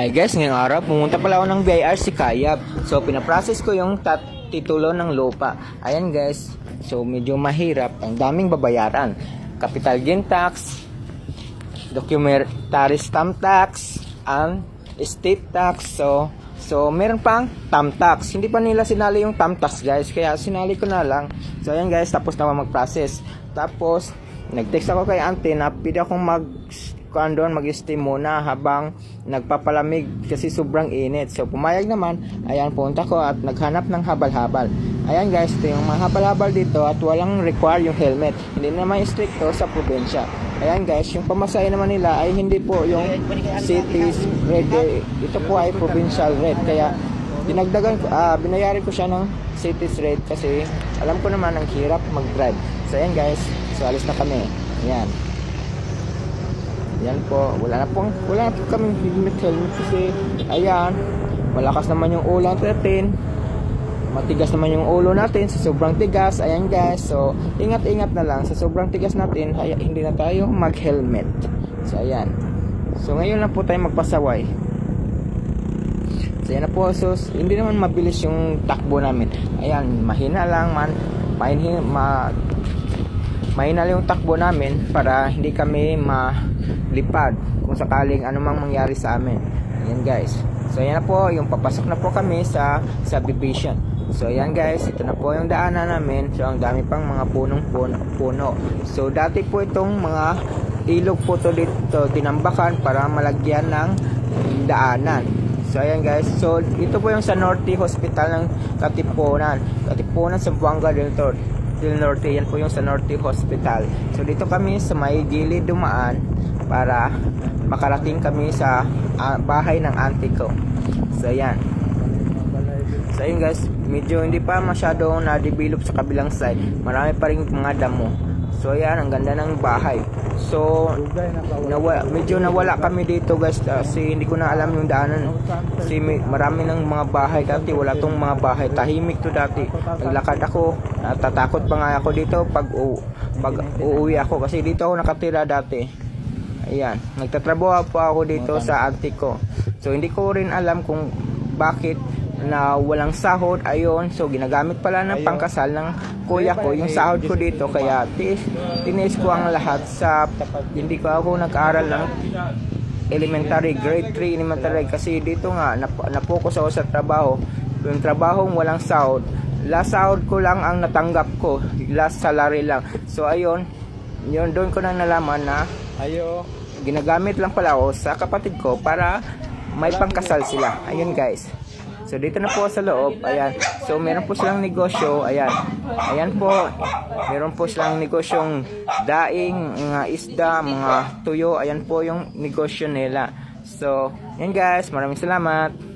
Hi guys, ngayong araw pumunta pala ako ng BIR si Kayab. So pinaprocess ko yung tat titulo ng lupa. Ayan guys, so medyo mahirap, ang daming babayaran. Capital gain tax, documentary stamp tax, and estate tax. So So, meron pang tam tax. Hindi pa nila sinali yung tam tax, guys. Kaya sinali ko na lang. So, ayan guys, tapos na mag-process. Tapos, nag-text ako kay auntie na pwede akong mag kuan doon mag-stay muna habang nagpapalamig kasi sobrang init. So pumayag naman, ayan punta ko at naghanap ng habal-habal. Ayan guys, ito yung mga habal-habal dito at walang require yung helmet. Hindi naman stricto sa probinsya. Ayan guys, yung pamasahe naman nila ay hindi po yung cities red. eh, Ito po ay provincial red. Kaya dinagdagan ko, ah, ko siya ng cities red kasi alam ko naman ang hirap mag-drive. So ayan guys, so alis na kami. Ayan. Yan po, wala na pong, wala na po kaming helmet helmet kasi, ayan, malakas naman yung ulan natin, matigas naman yung ulo natin sa sobrang tigas, ayan guys, so, ingat-ingat na lang, sa sobrang tigas natin, kaya hindi na tayo mag-helmet. So, ayan. So, ngayon lang po tayo magpasaway. So, yan na po, so, hindi naman mabilis yung takbo namin. Ayan, mahina lang man, mahina, ma, mahina lang yung takbo namin para hindi kami malipad kung sakaling anumang mangyari sa amin. Ayan guys. So ayan na po, yung papasok na po kami sa subdivision. So ayan guys, ito na po yung daanan namin. So ang dami pang mga punong puno. puno. So dati po itong mga ilog po to dito tinambakan para malagyan ng daanan. So ayan guys, so ito po yung sa Norte Hospital ng Katipunan. Katipunan sa Buanga del Tor del Norte, yan po yung sa Norte Hospital. So dito kami sa may gilid dumaan para makarating kami sa ah, bahay ng auntie ko. So ayan. So ayun guys, medyo hindi pa masyado na-develop sa kabilang side. Marami pa rin mga damo. So ayan, ang ganda ng bahay. So, nawa, medyo nawala kami dito guys kasi hindi ko na alam yung daanan. Kasi marami ng mga bahay dati, wala tong mga bahay. Tahimik to dati. Naglakad ako, natatakot pa nga ako dito pag, u, pag uuwi ako kasi dito ako nakatira dati. Ayan, nagtatrabaho pa ako dito sa auntie ko. So hindi ko rin alam kung bakit na walang sahod ayon so ginagamit pala ng pangkasal ng kuya ko yung sahod ko dito. Kaya tiis, tinis ko ang lahat sa hindi ko ako nag-aral ng elementary grade 3 elementary. Kasi dito nga nap napokus ako sa trabaho. Yung trabahong walang sahod last sahod ko lang ang natanggap ko. Last salary lang. So ayun. Yun doon ko nang nalaman na Ayo. ginagamit lang pala ako sa kapatid ko para may pangkasal sila. Ayun guys. So dito na po sa loob, ayan. So meron po silang negosyo, ayan. Ayan po, meron po silang negosyong daing, mga isda, mga tuyo, ayan po yung negosyo nila. So, yan guys, maraming salamat.